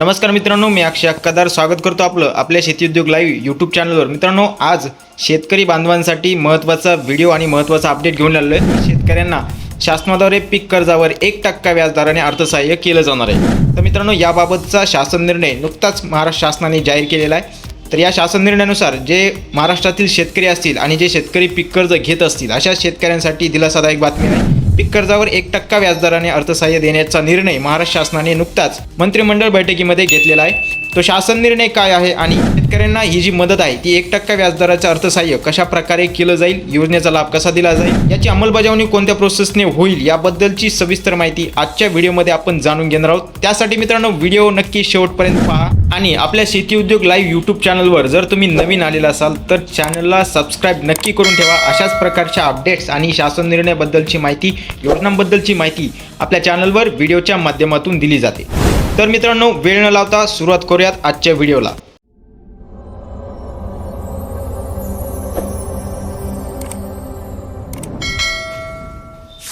नमस्कार मित्रांनो मी अक्षय अक्कादार. स्वागत करतो आपलं आपल्या शेती उद्योग लाईव्ह यूट्यूब चॅनलवर मित्रांनो आज शेतकरी बांधवांसाठी महत्त्वाचा व्हिडिओ आणि महत्त्वाचा अपडेट घेऊन आलेलो आहे. शेतकऱ्यांना शासनाद्वारे पीक कर्जावर एक टक्का व्याजदराने अर्थसहाय्य केलं जाणार आहे. तर मित्रांनो याबाबतचा शासन निर्णय नुकताच महाराष्ट्र शासनाने जाहीर केलेला आहे. तर या शासन निर्णयानुसार जे महाराष्ट्रातील शेतकरी असतील आणि जे शेतकरी पीक कर्ज घेत असतील अशा शेतकऱ्यांसाठी दिलासादायक बातमी आहे. पीक कर्जावर एक टक्का व्याजदराने अर्थसहाय्य देण्याचा निर्णय महाराष्ट्र शासनाने नुकताच मंत्रिमंडळ बैठकीमध्ये घेतलेला आहे. तो शासन निर्णय काय आहे आणि शेतकऱ्यांना ही जी मदत आहे ती एक टक्का व्याजदराचं अर्थसहाय्य कशा प्रकारे केलं जाईल योजनेचा लाभ कसा दिला जाईल याची अंमलबजावणी कोणत्या प्रोसेसने होईल याबद्दलची सविस्तर माहिती आजच्या व्हिडिओमध्ये आपण जाणून घेणार आहोत. त्यासाठी मित्रांनो व्हिडिओ नक्की शेवटपर्यंत पहा आणि आपल्या शेती उद्योग लाईव्ह यूट्यूब चॅनलवर जर तुम्ही नवीन आलेला असाल तर चॅनलला सबस्क्राईब नक्की करून ठेवा. अशाच प्रकारच्या अपडेट्स आणि शासन निर्णयाबद्दलची माहिती योजनांबद्दलची माहिती आपल्या चॅनलवर व्हिडिओच्या माध्यमातून दिली जाते. तर मित्रांनो वेळ न लावता सुरुवात करूयात आजच्या व्हिडिओला.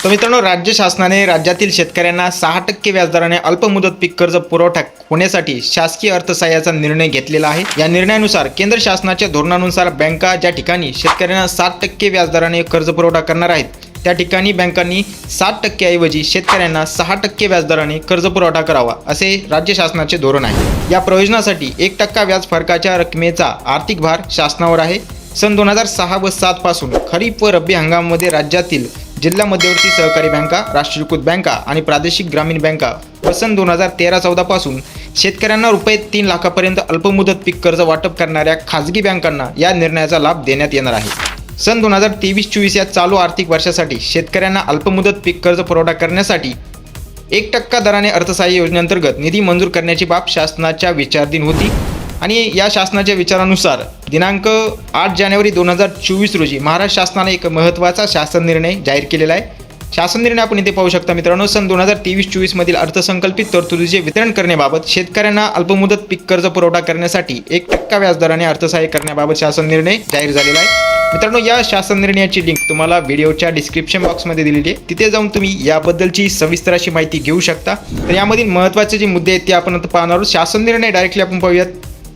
तर मित्रांनो राज्य शासनाने राज्यातील शेतकऱ्यांना सहा टक्के व्याजदराने अल्पमुदत पीक कर्ज पुरवठा होण्यासाठी शासकीय अर्थसहाय्याचा निर्णय घेतलेला आहे. या निर्णयानुसार केंद्र शासनाच्या धोरणानुसार बँका ज्या ठिकाणी शेतकऱ्यांना सात टक्के व्याजदराने कर्ज पुरवठा करणार आहेत त्या ठिकाणी बँकांनी सात टक्केऐवजी शेतकऱ्यांना सहा टक्के व्याजदराने कर्ज पुरवठा करावा असे राज्य शासनाचे धोरण आहे. या प्रयोजनासाठी एक टक्का व्याज फरकाच्या रकमेचा आर्थिक भार शासनावर आहे. सन दोन हजार सहा व सात पासून खरीप व रब्बी हंगामामध्ये राज्यातील जिल्हा मध्यवर्ती सहकारी बँका राष्ट्रीयकृत बँका आणि प्रादेशिक ग्रामीण बँका व सन दोन हजार तेरा चौदा पासून शेतकऱ्यांना रुपये तीन लाखापर्यंत अल्पमुदत पीक कर्ज वाटप करणाऱ्या खाजगी बँकांना या निर्णयाचा लाभ देण्यात येणार आहे. सन दोन हजार तेवीस चोवीस या चालू आर्थिक वर्षासाठी शेतकऱ्यांना अल्पमुदत पीक कर्ज पुरवठा करण्यासाठी एक टक्का दराने अर्थसहाय्य योजनेअंतर्गत निधी मंजूर करण्याची बाब शासनाच्या विचारधीन होती. आणि या शासनाच्या विचारानुसार दिनांक आठ जानेवारी दोन हजार चोवीस रोजी महाराष्ट्र शासनाने एक महत्त्वाचा शासन निर्णय जाहीर केलेला आहे. शासन निर्णय आपण इथे पाहू शकता मित्रांनो सन दोन हजार तेवीस चोवीसमधील अर्थसंकल्पित तरतुदीचे वितरण करण्याबाबत शेतकऱ्यांना अल्पमुदत पीक कर्ज पुरवठा करण्यासाठी एक टक्का व्याजदराने अर्थसहाय्य करण्याबाबत शासन निर्णय जाहीर झालेला आहे. मित्रांनो या शासन निर्णयाची लिंक तुम्हाला व्हिडिओच्या डिस्क्रिप्शन बॉक्समध्ये दिलेली आहे. तिथे जाऊन तुम्ही याबद्दलची सविस्तर अशी माहिती घेऊ शकता. तर यामधील महत्त्वाचे जे मुद्दे आहेत ते आपण आता पाहणार आहोत. शासन निर्णय डायरेक्टली आपण पाहूयात.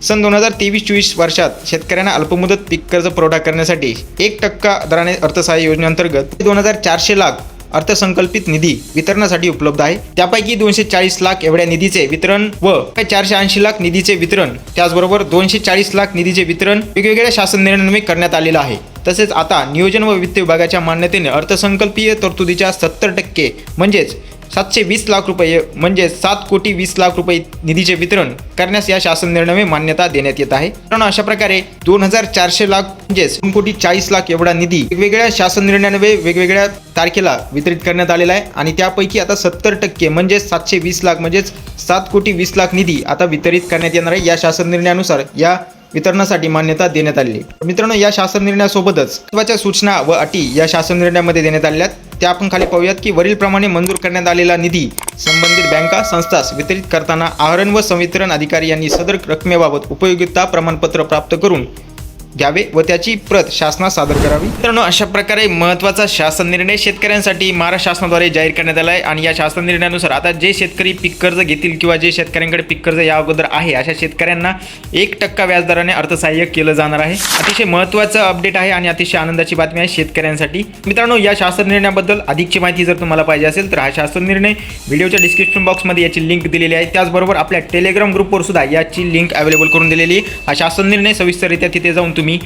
सन दोन हजार तेवीस चोवीस वर्षात शेतकऱ्यांना अल्पमुदत पीक कर्ज पुरवठा करण्यासाठी एक टक्का दराने अर्थसहाय्य योजनेअंतर्गत दोन हजार चारशे लाख अर्थसंकल्पित निधी वितरणासाठी उपलब्ध आहे. त्यापैकी दोनशे चाळीस लाख एवढ्या निधीचे वितरण व चारशे ऐंशी लाख निधीचे वितरण त्याचबरोबर दोनशे चाळीस लाख निधीचे वितरण वेगवेगळ्या शासन निर्णयान्वये करण्यात आलेलं आहे. तसेच आता नियोजन व वित्त विभागाच्या मान्यतेने अर्थसंकल्पीय तरतुदीच्या सत्तर टक्के म्हणजेच सातशे वीस लाख रुपये म्हणजे सात कोटी वीस लाख रुपये निधीचे वितरण करण्यास या शासन निर्णयाने मान्यता देण्यात येत आहे. कारण अशा प्रकारे दोन हजार चारशे लाख म्हणजेच दोन कोटी चाळीस लाख एवढा निधी वेगवेगळ्या शासन निर्णयान्वये वेगवेगळ्या तारखेला वितरित करण्यात आलेला आहे आणि त्यापैकी आता सत्तर टक्के म्हणजे सातशे वीस लाख म्हणजेच सात कोटी वीस लाख निधी आता वितरित करण्यात येणार आहे या शासन निर्णयानुसार या वितरणासाठी मान्यता देण्यात आली मित्रांनो या शासन निर्णयासोबतच महत्त्वाच्या सूचना व अटी या शासन निर्णयामध्ये देण्यात आल्या त्या आपण खाली पाहूयात की वरीलप्रमाणे मंजूर करण्यात आलेला निधी संबंधित बँका संस्थास वितरित करताना आहरण व संवितरण अधिकारी यांनी सदर रकमेबाबत उपयोगिता प्रमाणपत्र प्राप्त करून द्यावे व त्याची प्रत शासनास सादर करावी. मित्रांनो अशा प्रकारे महत्त्वाचा शासन निर्णय शेतकऱ्यांसाठी महाराष्ट्र शासनाद्वारे जाहीर करण्यात आला आहे आणि या शासन निर्णयानुसार आता जे शेतकरी पीक कर्ज घेतील किंवा जे शेतकऱ्यांकडे पीक कर्ज या अगोदर आहे अशा शेतकऱ्यांना एक टक्का व्याजदराने अर्थसहाय्य केलं जाणार आहे. अतिशय महत्त्वाचं अपडेट आहे आणि अतिशय आनंदाची बातमी आहे शेतकऱ्यांसाठी. मित्रांनो या शासन निर्णयाबद्दल अधिकची माहिती जर तुम्हाला पाहिजे असेल तर हा शासन निर्णय व्हिडिओच्या डिस्क्रिप्शन बॉक्समध्ये याची लिंक दिलेली आहे. त्याचबरोबर आपल्या टेलिग्राम ग्रुपवर सुद्धा याची लिंक अवेलेबल करून दिलेली आहे. हा शासन निर्णय सविस्तररित्या तिथे जाऊन तुम्ही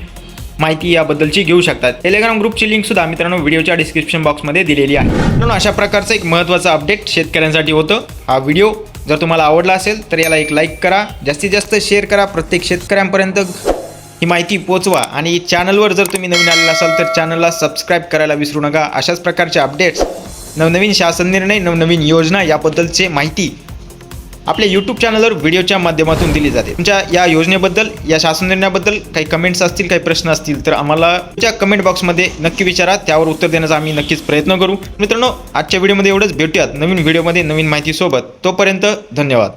माहिती याबद्दलची घेऊ शकता टेलिग्राम ग्रुपची लिंक सुद्धा मित्रांनो व्हिडिओच्या डिस्क्रिप्शन बॉक्समध्ये दिलेली आहे. म्हणून अशा प्रकारचं एक महत्त्वाचं अपडेट शेतकऱ्यांसाठी होतं. हा व्हिडिओ जर तुम्हाला आवडला असेल तर याला एक लाईक करा. जास्तीत जास्त शेअर करा. प्रत्येक शेतकऱ्यांपर्यंत ही माहिती पोचवा आणि चॅनलवर जर तुम्ही नवीन आलेला असाल तर चॅनलला सबस्क्राईब करायला विसरू नका. अशाच प्रकारचे अपडेट्स नवनवीन शासन निर्णय नवनवीन योजना याबद्दलचे माहिती आपल्या यूट्यूब चॅनलवर व्हिडिओच्या माध्यमातून दिली जाते. तुमच्या या योजनेबद्दल या शासन निर्णयाबद्दल काही कमेंट्स असतील काही प्रश्न असतील तर आम्हाला तुमच्या कमेंट बॉक्समध्ये नक्की विचारा. त्यावर उत्तर देण्याचा आम्ही नक्कीच प्रयत्न करू. मित्रांनो आजच्या व्हिडिओमध्ये एवढंच. भेटूयात नवीन व्हिडिओमध्ये नवीन माहितीसोबत. तोपर्यंत धन्यवाद.